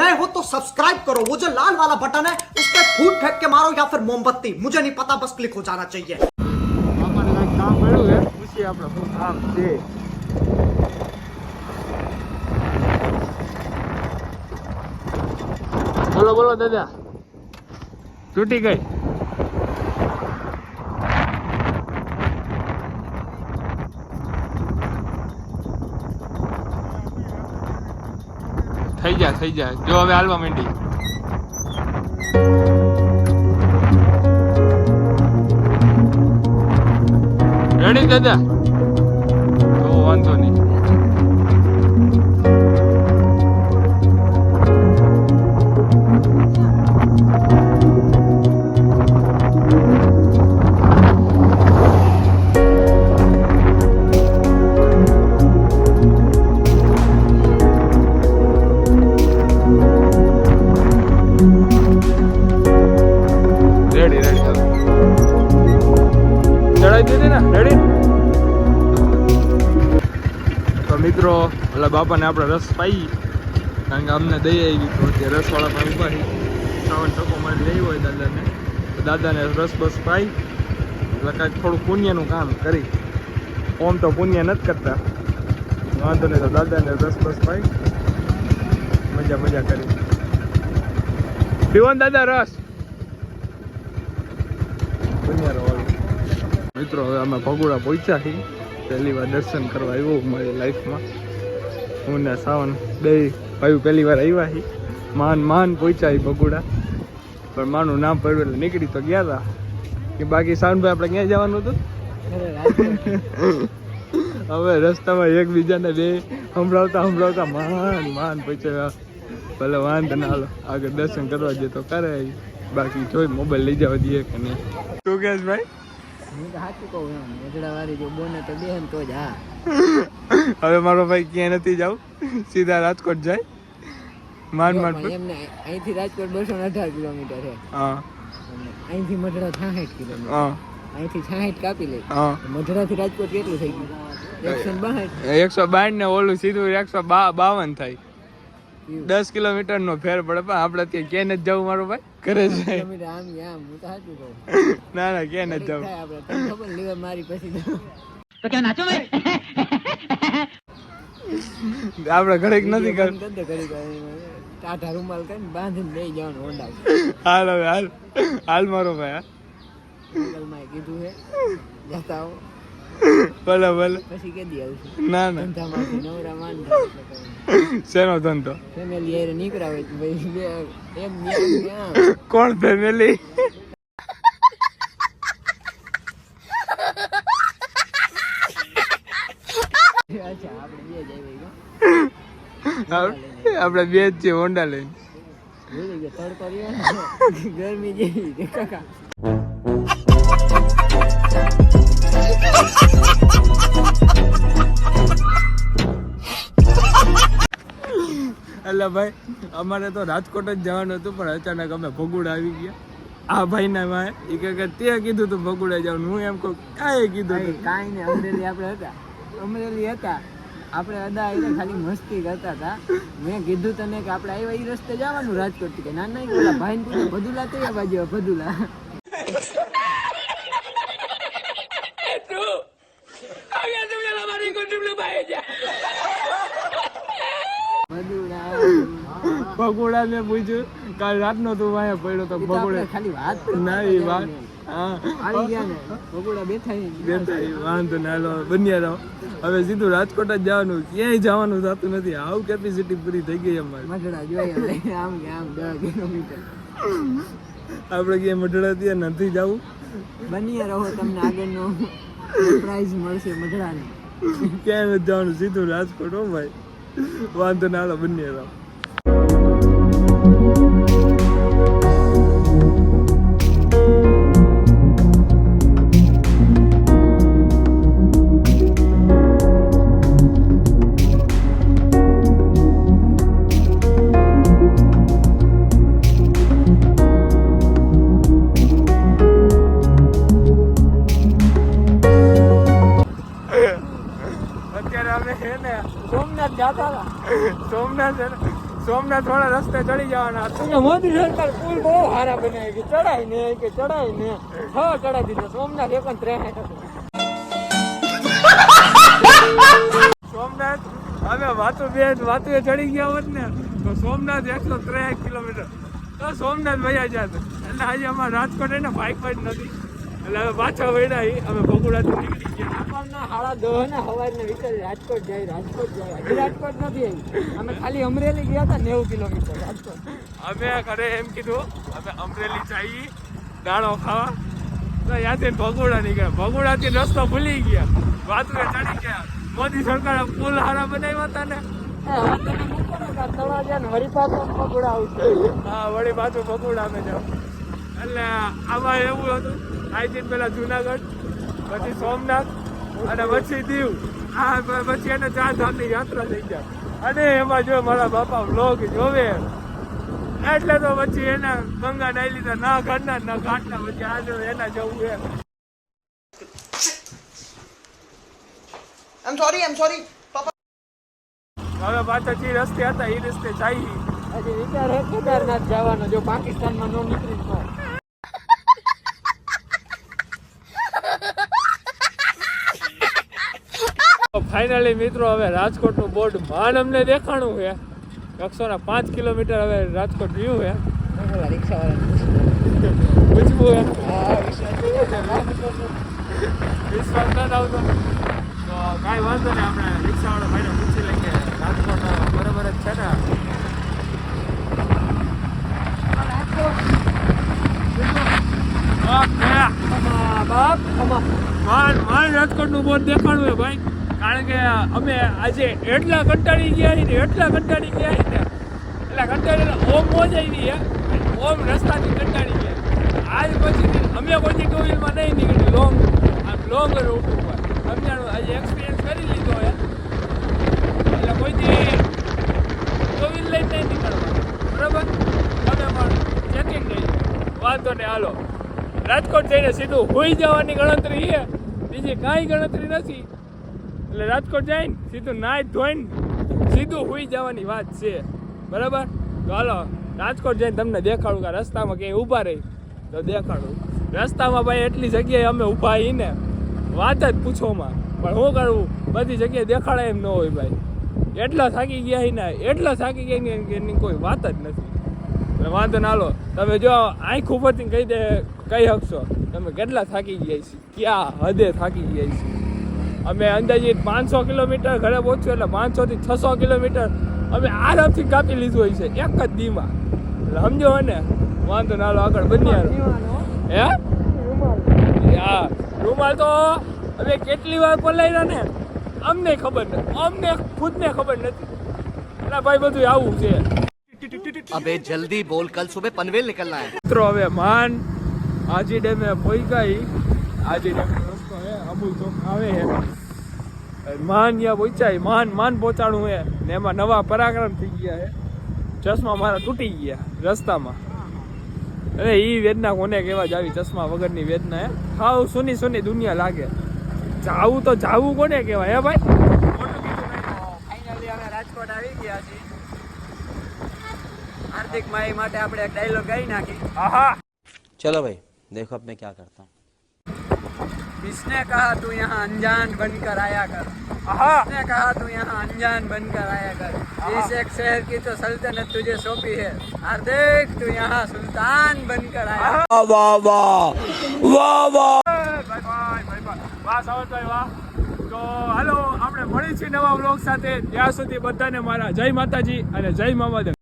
नए हो तो सब्सक्राइब करो वो जो लाल वाला बटन है उस पर फूट फेंक के मारो या फिर मोमबत्ती मुझे नहीं पता बस क्लिक हो जाना चाहिए આપણને કાંઈક કામ મળ્યું છે પૂછીએ આપણે શું કામ છે બોલો બોલો દાદા તૂટી ગઈ થઈ જાય થઈ જાય. જો હવે હાલવા માંડી. રેડી દાદા? તો વાંધો નહીં. મિત્રો ઓલા બાપાને આપણે રસ પાઈ. કારણ કે અમને દઈ આવી તો કે રસવાળા પણ ઊભા શ્રાવણ ટકો મારી લઈ હોય દાદાને. તો દાદાને રસ બસ પાઈ. એટલે કાંઈક થોડું પુણ્યનું કામ કરી. ઓમ તો પુણ્ય નથી કરતા. વાંધો નહીં તો દાદાને રસ બસ પાઈ. મજા મજા કરી. પીવો દાદા, રસ. પુણ્યનો વાળો મિત્રો, હવે અમે ભગોડા પહોંચ્યા છીએ. પહેલી વાર દર્શન કરવા આવ્યો હું મારી લાઈફમાં હું ને સાવન બે ભાઈ પહેલી વાર આવ્યા હી. માન માન પહોંચ્યા ભગોડા પણ માનું નામ પડ્યું એટલે નીકળી તો ગયા હતા કે બાકી સાવનભાઈ આપણે ક્યાં જવાનું હતું? હવે રસ્તામાં એકબીજાને બે સંભળાવતા સંભળાવતા માન માન પહોંચ્યા. ભલે વાંધો ના હાલો આગળ દર્શન કરવા જઈએ તો કરે બાકી જોઈ મોબાઈલ લઈ જવા દઈએ કે નહીં. તું કહેશ ભાઈ? હું તો સાચું કહું એમ ગધડા વાળી જો બોને તો બે તો જ હા. હવે મારો ભાઈ ક્યાંય નથી જાવ સીધા રાજકોટ જાય. માંડ માંડ એમને અહીંથી રાજકોટ બસો અઢાર કિલોમીટર છે. હા. અહીંથી મઢડા છાસઠ કિલોમીટર. હા. અહીંથી છાસઠ કાપી લે. હા. મઢડાથી રાજકોટ કેટલું થઈ ગયું? એકસો બાસઠ એકસો બાર ને ઓલું સીધું એકસો બાવન થાય. દસ કિલોમીટર નો ફેર પડે પણ આપણે ત્યાં ક્યાં નથી જવું મારો ભાઈ? ઘરે જાય. આમ આમ હું તો સાચું ના ના ક્યાં નથી જવું. મારી પછી તો. આપણે ઘડીક નથી. ટાઢા રૂમાલ કરીને બાંધીને લઈ જવાનું હોન્ડા હાલ હવે હાલ. હાલ મારો ભાઈ કીધું છે જતા આવો. ભલે ભલે. પછી કેદી આવશું. ના ના. ધંધામાંથી નવરા માન શેનો ધંધો? ફેમિલી હારે નીકળ્યા હોય ભાઈ એમ. કોણ ફેમિલી આપણે બે જ છીએ હોન્ડા લઈને. ગરમી જેવી કાકા. એટલે ભાઈ અમારે તો રાજકોટ જ જવાનું હતું પણ અચાનક અમે ભગુડા આવી ગયા. આ ભાઈ ના ભાઈ એ કે કે તે કીધું તું ભગુડા જવાનું. હું એમ કહું કાંઈ કીધું કાંઈ નહીં અમરેલી આપણે હતા. અમરેલી હતા. આપણે અદા આવીને ખાલી મસ્તી કરતા હતા. મેં કીધું તને કે આપણે આવ્યા એ રસ્તે જવાનું રાજકોટથી કે ના ના ભાઈ ને તૈયાર બાજુ ભદુલા? ભગુડા મેં પૂછ્યું કાલ રાતનો તું વાયા પડ્યો તો ભગુડા ખાલી વાત ના એ વાત હા. આવી ગયા ને ભગોડા બેઠા બેઠા વાંધો ના લો બન્યા રહો. હવે સીધું રાજકોટ જ જવાનું ક્યાંય જવાનું થતું નથી. આવું કેપેસિટી પૂરી થઈ ગઈ અમારી. મઢડા આમ આમ કિલોમીટર. આપણે ક્યાંય મઢડાથી નથી જવું? બન્યા રહો તમને આગળનો પ્રાઇઝ મળશે મઢડાની. ક્યાંય નથી જવાનું સીધું રાજકોટ હો ભાઈ. વાંધો ના લો બન્યા રહો. અત્યારે અમે છે ને સોમનાથ જતા હતા. સોમનાથ સોમનાથ વાળા રસ્તે ચડી જવાના હતા. મોદી સરકાર પુલ બહુ સારા બનાવી કે ચડાય ને કે ચડાય ને. છ ચડાઈ દીધો સોમનાથ એક સોમનાથ અમે વાતુ બે વાતુ ચડી ગયા હોત ને તો સોમનાથ એકસો ત્રેસ કિલોમીટર. તો સોમનાથ વયા જાત એટલે આજે અમારે રાજકોટ એને બાઇક પર નથી એટલે અમે પાછા વળ્યા અમે ભગુડાથી નીકળી ગયા. સવારના સાડા દહ ને વિચારી રાજકોટ જાય રાજકોટ જાય. હજી રાજકોટ નથી આવી. અમે ખાલી અમરેલી ગયા હતા નેવું કિલોમીટર રાજકોટ. અમે ઘરે એમ કીધું અમે અમરેલી જઈએ દાણો ખાવા. તો ત્યાંથી ભગોડા નીકળ્યા. ભગોડાથી રસ્તો ભૂલી ગયા. વાતુએ ચડી ગયા. મોદી સરકારે પુલ હારા બનાવ્યા હતા ને. હા વળી પાછું ભગોડા અમે જાવ એટલે આમાં એવું હતું અહીંથી પેલા જુનાગઢ પછી સોમનાથ અને પછી દીવ આ પછી એને ચાર ધામની યાત્રા થઈ ગયા અને એમાં જો મારા બાપા વ્લોગ જોવે એટલે તો પછી એને ગંગા ડાઈ લીધા ના ઘરના ના ઘાટના પછી આજે એના જવું એમ એમ I'm sorry. Papa. હવે પાછા જે રસ્તે હતા એ રસ્તે જઈએ હજી વિચાર હે કેદારનાથ જવાનો, જો પાકિસ્તાનમાં નો નીકળી તો. ફાઇનલી મિત્રો, હવે રાજકોટનું બોર્ડ માન અમને દેખાણું છે. એકસો ને પાંચ કિલોમીટર હવે રાજકોટ રહ્યું છે. પૂછવું વિશ્વાસ ન આવતો તો કાંઈ વાંધો નહીં, આપણે રિક્ષાવાળા ભાઈને પૂછી લઈએ કે રાજકોટ બરાબર જ છે ને ઓકે બાપ ખમા માન માન રાજકોટનું બોર્ડ દેખાડવું છે ભાઈ. કારણ કે અમે આજે એટલા કંટાળી ગયા ને, એટલા કંટાળી ગયા ને, એટલા કંટાળેલા ઓમ મોજ આવી છે. ઓમ રસ્તાથી કંટાળી ગયા. આજ પછી અમે કોઈ ટુ નહીં નીકળી લોંગ આમ લોંગ રૂટ આજે એક્સપિરિયન્સ કરી લીધો હોય એટલે કોઈથી ટુ લઈને નહીં નીકળવાનું. બરાબર? તમે પણ ચેકિંગ નહીં વાંધો નહીં, હાલો. રાજકોટ જઈને સીધું હોઈ જવાની ગણતરી છે. બીજી કાંઈ ગણતરી નથી. એટલે રાજકોટ જઈને સીધું નાઈ ધોઈને સીધું હોઈ જવાની વાત છે. બરાબર? તો હાલો, રાજકોટ જઈને તમને દેખાડું કે રસ્તામાં ક્યાંય ઊભા રહી. તો દેખાડું. રસ્તામાં ભાઈ એટલી જગ્યાએ અમે ઊભા ને વાત જ પૂછોમાં પણ શું કરવું બધી જગ્યાએ દેખાડે એમ ન હોય ભાઈ. એટલા થાકી ગયા ને, એટલા થાકી ગયા એની કોઈ વાત જ નથી. વાંધો ના લો. તમે જો આંખ ઉપરથી કહી દે, કહી શકશો. તમે કેટલા થાકી ગયા છે ક્યાં હદે થાકી ગયા છે અમે અંદાજિત પાંચસો કિલોમીટર ઘરે પહોંચ્યું એટલે પાંચસો થી છસો કિલોમીટર અમે આરામથી કાપી લીધું હોય છે, એક જ દીમાં. એટલે સમજો ને વાંધો ના લો, આગળ બન્યા હે? હા રૂમાલ તો અમે કેટલી વાર પલાયરા ને? અમને ખબર નથી અમને ખુદને ખબર નથી. એટલે ભાઈ બધું આવું છે. अबे जल्दी बोल कल सुबह पनवेल निकलना है મિત્રો હવે માન આજી ડેમે પહોંચાઈ આજી ડેમ રસ્તો હે અમુલ ચોક આવે હે માન ત્યાં પહોંચાઈ માન માન પહોંચાડું હે ને એમાં નવા પરાક્રમ થઈ ગયા હે ચશ્મા મારા તૂટી ગયા રસ્તામાં અરે ઈ વેદના કોને કહેવા જ આવી ચશ્મા વગરની વેદના હે ખાવ સુની સુની દુનિયા લાગે જાવું તો જાવું કોને કહેવાય હે ભાઈ ફાઇનલી અમે રાજકોટ આવી ગયા છીએ હાર્દિક માઈ માટે આપણે એક ડાયલોગ ગાઈ નાખી આહા चलो भाई देखो अब मैं क्या करता हूँ किसने कहा तू यहाँ अनजान बनकर आया कर આહા किसने कहा तू यहाँ अनजान बनकर आया कर इस एक शहर की तो सल्तनत तुझे सौंपी है हार्दिक तू यहाँ सुल्तान बनकर आया બાય બાય બાય બાય વાહ સાવંતભાઈ વાહ તો હાલો આપણે મળી છીએ નવા બ્લોગ સાથે ત્યાં સુધી બધાને મારા જય માતાજી અને જય મામાદેવ